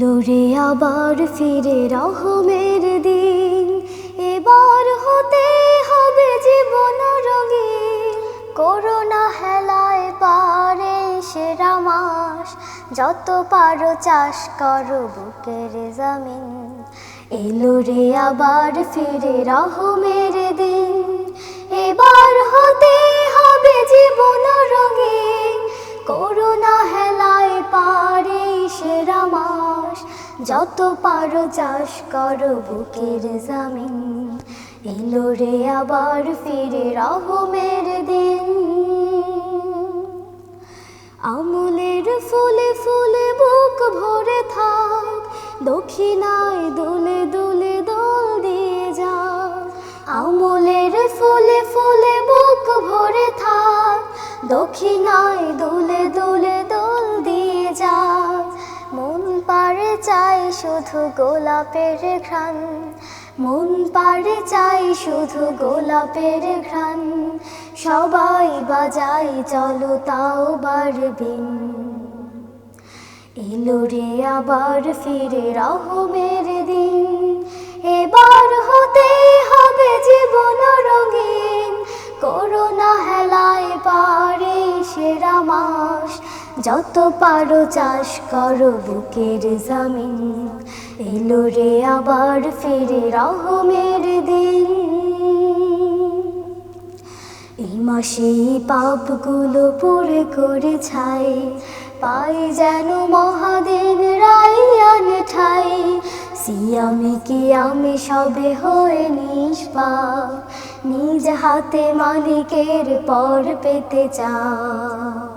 এলো রে আবার ফিরে রহমের দিন। এবার হতে হবে জীবন রঙিন। করোনা হেলায় পারে সেরা মাস। যত পারো চাষ করো বুকের জামিন। এলো রে আবার ফিরে রহমের দিন। এবার হতে হবে জীবন রঙিন। করোনা হেলায় পারে সেরা মাস। যত পারো চাষ করো, বুকের জামিন। এলো রে আবার ফিরে রহমের দিন। আমলের ফুলে ফুলে বুক ভরে থাক, দক্ষিণায় দুলে দুলে দোল দিয়ে যা আমলের ফুলে ফুলে বুক ভরে থাক, দক্ষিণায় দুলে দুলে শুধু গোলাপের ঘ্রাণ। মন পারে চাই শুধু গোলাপের ঘ্রাণ। সবাই বাজাই চলো তাও বাড়বিন এলো রে আবার ফিরে, রহমের দিন। এবার হতে যত পারো চাষ করো, বুকের জামিন। এলো রে আবার ফিরে রহমের দিন। এই মাসে পাপগুলো পড়ে করে ছাই, পাই যেন মহাদিন রাইয়ান ঠাই সিয়ামে কি আমি সবে হয়ে নিষ্পাপ, নিজ হাতে মালিকের পর পেতে চাই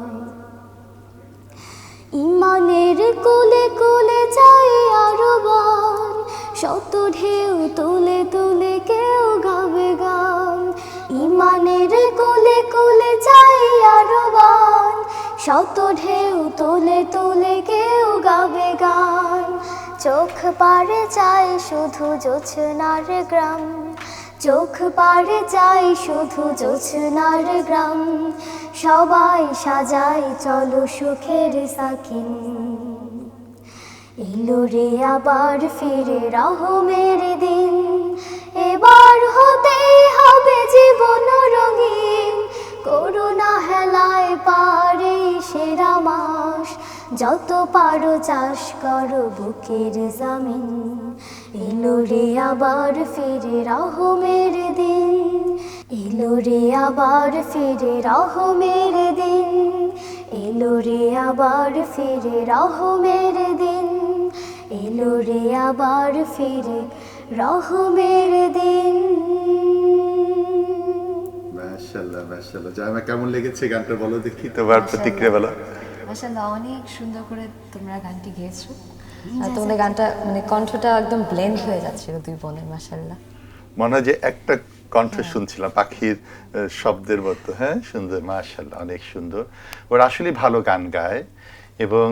শত ঢেউ তোলে তোলে কেউ গাবে গান। চোখ পারে চাই শুধু জোছনার গ্রাম। চোখ পারে চাই শুধু জোছনার গ্রাম। সবাই সাজাই, চলো সুখের সাকিন। এলো রে আবার ফিরে রহমের দিন। এবার যত পারো চাষ করো বুকের জামিন। এলো রে আবার ফিরে রহমের দিন। এলো রে আবার ফিরে রহমের দিন। এলো রে আবার ফিরে রহমের দিন। এলো রে আবার ফিরে রহমের দিন। মাশাআল্লাহ মাশাআল্লাহ। জামা কেমন লেগেছে গানটা বলো দেখি তোমার প্রতিক্রিয়া বলো। মাশাআল্লাহ অনেক সুন্দর করে তোমরা গানটি গেয়েছো। আর তোমাদের গানটা মানে কণ্ঠটা একদম ব্লেন্ড হয়ে যাচ্ছিল দুই বোনের মাশাআল্লাহ। মনে হয় যে একটা কণ্ঠ শুনছিলাম পাখির শব্দের মতো হ্যাঁ? সুন্দর মাশাআল্লাহ অনেক সুন্দর। ওরা আসলে ভালো গান গায় এবং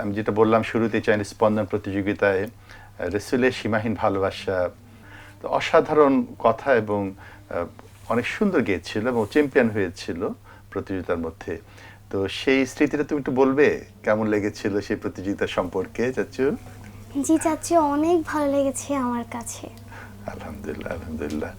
আমি যেটা বললাম শুরুতে চাইনিজ স্পন্দন প্রতিযোগিতায় রসুলের সীমাহীন ভালোবাসা তো অসাধারণ কথা এবং অনেক সুন্দর গেয়েছিল এবং চ্যাম্পিয়ন হয়েছিল প্রতিযোগিতার মধ্যে। তো সেই স্মৃতিটা তুমি একটু বলবে? কেমন লেগেছিল সেই প্রতিযোগিতা সম্পর্কে চাচু? জি চাচু অনেক ভালো লেগেছে আমার কাছে। আলহামদুলিল্লাহ আলহামদুলিল্লাহ।